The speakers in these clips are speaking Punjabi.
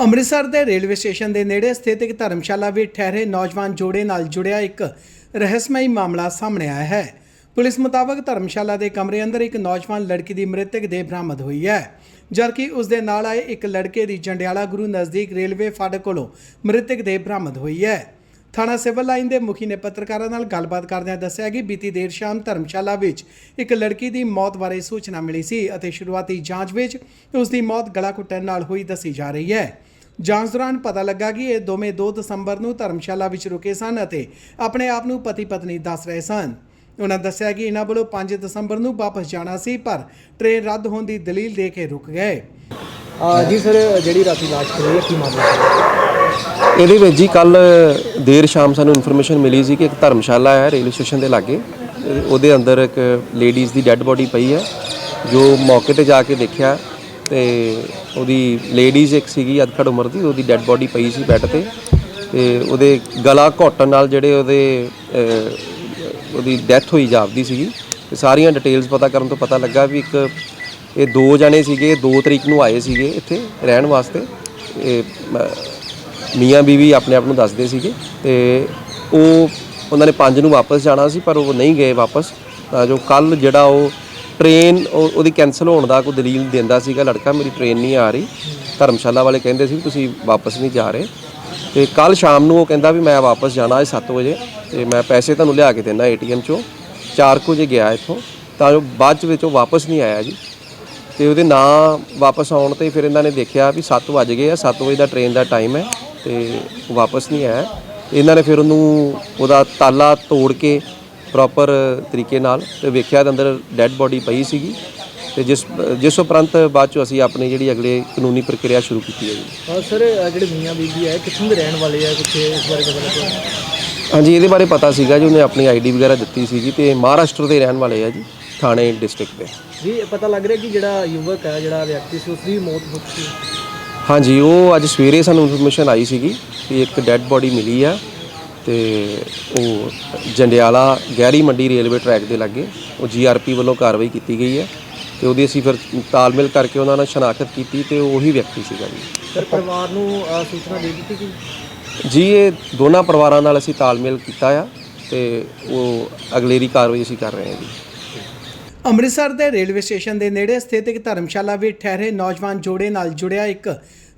ਅੰਮ੍ਰਿਤਸਰ ਦੇ ਰੇਲਵੇ ਸਟੇਸ਼ਨ ਦੇ ਨੇੜੇ ਸਥਿਤ ਇੱਕ ਧਰਮਸ਼ਾਲਾ ਵਿੱਚ ਠਹਿਰੇ ਨੌਜਵਾਨ ਜੋੜੇ ਨਾਲ ਜੁੜਿਆ ਇੱਕ ਰਹੱਸਮਈ ਮਾਮਲਾ ਸਾਹਮਣੇ ਆਇਆ ਹੈ। ਪੁਲਿਸ ਮੁਤਾਬਕ ਧਰਮਸ਼ਾਲਾ ਦੇ ਕਮਰੇ ਅੰਦਰ ਇੱਕ ਨੌਜਵਾਨ ਲੜਕੀ ਦੀ ਮ੍ਰਿਤਕ ਦੇਹ ਬਰਾਮਦ ਹੋਈ ਹੈ, ਜਦਕਿ ਉਸ ਦੇ ਨਾਲ ਆਏ ਇੱਕ ਲੜਕੇ ਦੀ ਜੰਡਿਆਲਾ ਗੁਰੂ ਨਜ਼ਦੀਕ ਰੇਲਵੇ ਫਾਟਕ ਕੋਲੋਂ ਮ੍ਰਿਤਕ ਦੇਹ ਬਰਾਮਦ ਹੋਈ ਹੈ। ਥਾਣਾ ਸਿਵਲ ਲਾਈਨ ਦੇ ਮੁਖੀ ਨੇ ਪੱਤਰਕਾਰਾਂ ਨਾਲ ਗੱਲਬਾਤ ਕਰਦਿਆਂ ਦੱਸਿਆ ਕਿ ਬੀਤੀ ਦੇਰ ਸ਼ਾਮ ਧਰਮਸ਼ਾਲਾ ਵਿੱਚ ਇੱਕ ਲੜਕੀ ਦੀ ਮੌਤ ਬਾਰੇ ਸੂਚਨਾ ਮਿਲੀ ਸੀ ਅਤੇ ਸ਼ੁਰੂਆਤੀ ਜਾਂਚ ਵਿੱਚ ਉਸ ਦੀ ਮੌਤ ਗਲਾ ਘੁੱਟਣ ਨਾਲ ਹੋਈ ਦੱਸੀ ਜਾ ਰਹੀ ਹੈ। ਜਾਂਚ ਦੌਰਾਨ ਪਤਾ ਲੱਗਾ ਕਿ ਇਹ ਦੋਵੇਂ 2 ਦਸੰਬਰ ਨੂੰ ਧਰਮਸ਼ਾਲਾ ਵਿੱਚ ਰੁਕੇ ਸਨ ਅਤੇ ਆਪਣੇ ਆਪ ਨੂੰ ਪਤੀ ਪਤਨੀ ਦੱਸ ਰਹੇ ਸਨ। ਉਹਨਾਂ ਦੱਸਿਆ ਕਿ ਇਹਨਾਂ ਵੱਲੋਂ 5 ਦਸੰਬਰ ਨੂੰ ਵਾਪਸ ਜਾਣਾ ਸੀ ਪਰ ਟ੍ਰੇਨ ਰੱਦ ਹੋਣ ਦੀ ਦਲੀਲ ਦੇ ਕੇ ਰੁਕ ਗਏ। ਜੀ ਸਰ ਜਿਹੜੀ ਰਾਤੀ ਲਾਸ਼ ਹੋਈ ਹੈ ਕੀ ਮਾਮਲਾ ਹੈ ਇਹਦੇ ਵਿੱਚ ਜੀ ਕੱਲ ਦੇਰ ਸ਼ਾਮ ਸਾਨੂੰ ਇਨਫੋਰਮੇਸ਼ਨ ਮਿਲੀ ਸੀ ਕਿ ਇੱਕ ਧਰਮਸ਼ਾਲਾ ਹੈ ਰੇਲਵੇ ਸਟੇਸ਼ਨ ਦੇ ਲਾਗੇ। ਉਹਦੇ ਅੰਦਰ ਇੱਕ ਲੇਡੀਜ਼ ਦੀ ਡੈੱਡ ਬੋਡੀ ਪਈ ਹੈ ਜੋ ਮੌਕੇ ਤੇ ਜਾ ਕੇ ਦੇਖਿਆ। ਤੇ ਉਹਦੀ ਲੇਡੀਜ਼ ਇੱਕ ਸੀਗੀ, ਅਧਖੜ ਉਮਰ ਦੀ, ਉਹਦੀ ਡੈੱਡ ਬੋਡੀ ਪਈ ਸੀ ਬੈੱਡ ਤੇ ਤੇ ਉਹਦੇ ਗਲਾ ਘੋਟਣ ਨਾਲ ਜਿਹੜੇ ਉਹਦੇ ਉਹਦੀ ਡੈਥ ਹੋਈ ਜਾਪਦੀ ਸੀਗੀ। ਤੇ ਸਾਰੀਆਂ ਡਿਟੇਲਸ ਪਤਾ ਕਰਨ ਤੋਂ ਪਤਾ ਲੱਗਾ ਵੀ ਇੱਕ, ਇਹ ਦੋ ਜਣੇ ਸੀਗੇ 2 ਤਰੀਕ ਨੂੰ ਆਏ ਸੀਗੇ ਇੱਥੇ ਰਹਿਣ ਵਾਸਤੇ। ਇਹ ਮੀਆਂ ਬੀਵੀ ਆਪਣੇ ਆਪ ਨੂੰ ਦੱਸਦੇ ਸੀਗੇ ਤੇ ਉਹ, ਉਹਨਾਂ ਨੇ 5 ਨੂੰ ਵਾਪਸ ਜਾਣਾ ਸੀ, ਪਰ ਉਹ ਨਹੀਂ ਗਏ ਵਾਪਸ। ਤਾਂ ਜੋ ਕੱਲ ਜਿਹੜਾ ਉਹ ਟ੍ਰੇਨ ਉਹ- ਉਹਦੀ ਕੈਨਸਲ ਹੋਣ ਦਾ ਕੋਈ ਦਲੀਲ ਦਿੰਦਾ ਸੀਗਾ, ਲੜਕਾ ਮੇਰੀ ਟ੍ਰੇਨ ਨਹੀਂ ਆ ਰਹੀ। ਧਰਮਸ਼ਾਲਾ ਵਾਲੇ ਕਹਿੰਦੇ ਸੀ ਵੀ ਤੁਸੀਂ ਵਾਪਸ ਨਹੀਂ ਜਾ ਰਹੇ। ਤੇ ਕੱਲ ਸ਼ਾਮ ਨੂੰ ਉਹ ਕਹਿੰਦਾ ਵੀ ਮੈਂ ਵਾਪਸ ਜਾਣਾ ਹੈ 7 ਵਜੇ, ਤੇ ਮੈਂ ਪੈਸੇ ਤੁਹਾਨੂੰ ਲਿਆ ਕੇ ਦੇਣਾ ਏਟੀਐਮ ਚੋਂ। 4 ਵਜੇ ਗਿਆ ਇੱਥੋਂ, ਤਾਂ ਜੋ ਬਾਅਦ ਚ ਵਿੱਚ ਉਹ ਵਾਪਸ ਨਹੀਂ ਆਇਆ ਜੀ। ਤੇ ਉਹਦੇ ਨਾ ਵਾਪਸ ਆਉਣ ਤੇ ਫਿਰ ਇਹਨਾਂ ਨੇ ਦੇਖਿਆ ਵੀ 7 ਵਜ ਗਏ ਆ 7 ਵਜੇ ਦਾ ਟ੍ਰੇਨ ਦਾ ਟਾਈਮ ਹੈ, ਤੇ ਵਾਪਸ ਨਹੀਂ ਆਇਆ। ਇਹਨਾਂ ਨੇ ਫਿਰ ਉਹਨੂੰ ਉਹਦਾ ਤਾਲਾ ਤੋੜ ਕੇ ਪ੍ਰੋਪਰ ਤਰੀਕੇ ਨਾਲ ਤੇ ਵੇਖਿਆ ਦੇ ਅੰਦਰ ਡੈੱਡ ਬੋਡੀ ਪਈ ਸੀਗੀ ਤੇ ਜਿਸ ਜਿਸ ਉਪਰੰਤ ਬਾਅਦ ਚ ਅਸੀਂ ਆਪਣੀ ਜਿਹੜੀ ਅਗਲੇ ਕਾਨੂੰਨੀ ਪ੍ਰਕਿਰਿਆ ਸ਼ੁਰੂ ਕੀਤੀ ਹੈ ਜੀ। ਹਾਂ ਸਰ ਜਿਹੜੇ ਮੀਆਂ ਬੀਬੀ ਹੈ ਕਿੱਥੋਂ ਦੇ ਰਹਿਣ ਵਾਲੇ ਆ ਕੁਛ ਇਸ ਬਾਰੇ ਪਤਾ ਲੱਗਿਆ? ਹਾਂਜੀ ਇਹਦੇ ਬਾਰੇ ਪਤਾ ਸੀਗਾ ਜੀ ਉਹਨੇ ਆਪਣੀ ਆਈਡੀ ਵਗੈਰਾ ਦਿੱਤੀ ਸੀਗੀ ਤੇ ਮਹਾਰਾਸ਼ਟਰ ਦੇ ਰਹਿਣ ਵਾਲੇ ਆ ਜੀ ਥਾਣੇ ਡਿਸਟ੍ਰਿਕਟ ਦੇ। ਜੀ ਪਤਾ ਲੱਗ ਰਿਹਾ ਕਿ ਜਿਹੜਾ ਯੁਵਕ ਹੈ ਜਿਹੜਾ ਵਿਅਕਤੀ ਸੀ ਉਸ ਦੀ ਮੌਤ ਹੋ ਚੁੱਕੀ ਹਾਂਜੀ ਉਹ ਅੱਜ ਸਵੇਰੇ ਸਾਨੂੰ ਇਨਫੋਰਮੇਸ਼ਨ ਆਈ ਸੀਗੀ ਕਿ ਇੱਕ ਡੈੱਡ ਬੋਡੀ ਮਿਲੀ ਆ। ਤੇ ਉਹ ਜੰਡਿਆਲਾ ਗਹਿਰੀ ਮੰਡੀ ਰੇਲਵੇ ਟਰੈਕ ਦੇ ਲਾਗੇ ਉਹ ਜੀਆਰਪੀ ਵੱਲੋਂ ਕਾਰਵਾਈ ਕੀਤੀ ਗਈ ਹੈ ਤੇ ਉਹਦੀ ਅਸੀਂ ਫਿਰ ਤਾਲਮੇਲ ਕਰਕੇ ਉਹਨਾਂ ਨਾਲ ਸ਼ਨਾਖਤ ਕੀਤੀ ਤੇ ਉਹ ਉਹੀ ਵਿਅਕਤੀ ਸੀਗਾ ਜੀ। ਸਰ ਪਰਿਵਾਰ ਨੂੰ ਸੂਚਨਾ ਦੇ ਦਿੱਤੀ ਕਿ ਜੀ ਇਹ ਦੋਨਾਂ ਪਰਿਵਾਰਾਂ ਨਾਲ ਅਸੀਂ ਤਾਲਮੇਲ ਕੀਤਾ ਆ ਤੇ ਉਹ ਅਗਲੇਰੀ ਕਾਰਵਾਈ ਅਸੀਂ ਕਰ ਰਹੇ ਹਾਂ ਜੀ। ਅੰਮ੍ਰਿਤਸਰ ਦੇ ਰੇਲਵੇ ਸਟੇਸ਼ਨ ਦੇ ਨੇੜੇ ਸਥਿਤ ਇੱਕ ਧਰਮਸ਼ਾਲਾ ਵਿੱਚ ਠਹਿਰੇ ਨੌਜਵਾਨ ਜੋੜੇ ਨਾਲ ਜੁੜਿਆ ਇੱਕ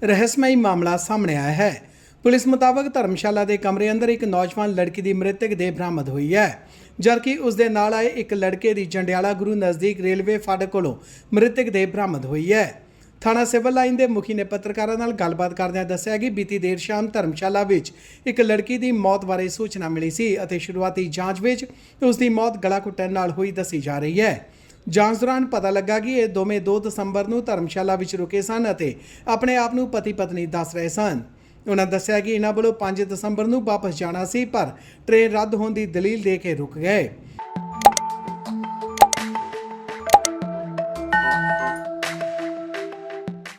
ਰਹੱਸਮਈ ਮਾਮਲਾ ਸਾਹਮਣੇ ਆਇਆ ਹੈ। ਪੁਲਿਸ ਮੁਤਾਬਕ ਧਰਮਸ਼ਾਲਾ ਦੇ ਕਮਰੇ ਅੰਦਰ ਇੱਕ ਨੌਜਵਾਨ ਲੜਕੀ ਦੀ ਮ੍ਰਿਤਕ ਦੇਹ ਬਰਾਮਦ ਹੋਈ ਹੈ, ਜਦਕਿ ਉਸ ਦੇ ਨਾਲ ਆਏ ਇੱਕ ਲੜਕੇ ਦੀ ਜੰਡਿਆਲਾ ਗੁਰੂ ਨਜ਼ਦੀਕ ਰੇਲਵੇ ਫਾਟਕ ਕੋਲੋਂ ਮ੍ਰਿਤਕ ਦੇਹ ਬਰਾਮਦ ਹੋਈ ਹੈ। ਥਾਣਾ ਸਿਵਲ ਲਾਈਨ ਦੇ ਮੁਖੀ ਨੇ ਪੱਤਰਕਾਰਾਂ ਨਾਲ ਗੱਲਬਾਤ ਕਰਦਿਆਂ ਦੱਸਿਆ ਕਿ ਬੀਤੀ ਦੇਰ ਸ਼ਾਮ ਧਰਮਸ਼ਾਲਾ ਵਿੱਚ ਇੱਕ ਲੜਕੀ ਦੀ ਮੌਤ ਬਾਰੇ ਸੂਚਨਾ ਮਿਲੀ ਸੀ ਅਤੇ ਸ਼ੁਰੂਆਤੀ ਜਾਂਚ ਵਿੱਚ ਉਸ ਦੀ ਮੌਤ ਗਲਾ ਘੁੱਟਣ ਨਾਲ ਹੋਈ ਦੱਸੀ ਜਾ ਰਹੀ ਹੈ। ਜਾਂਚ ਦੌਰਾਨ ਪਤਾ ਲੱਗਾ ਕਿ ਇਹ ਦੋਵੇਂ 2 ਦਸੰਬਰ ਨੂੰ ਧਰਮਸ਼ਾਲਾ ਵਿੱਚ ਰੁਕੇ ਸਨ ਅਤੇ ਆਪਣੇ ਆਪ ਨੂੰ ਪਤੀ ਪਤਨੀ ਦੱਸ ਰਹੇ ਸਨ। ਉਹਨਾਂ ਦੱਸਿਆ ਕਿ ਇਹਨਾਂ ਵੱਲੋਂ 5 ਦਸੰਬਰ ਨੂੰ ਵਾਪਸ ਜਾਣਾ ਸੀ, ਪਰ ਟ੍ਰੇਨ ਰੱਦ ਹੋਣ ਦੀ ਦਲੀਲ ਦੇ ਕੇ ਰੁਕ ਗਏ।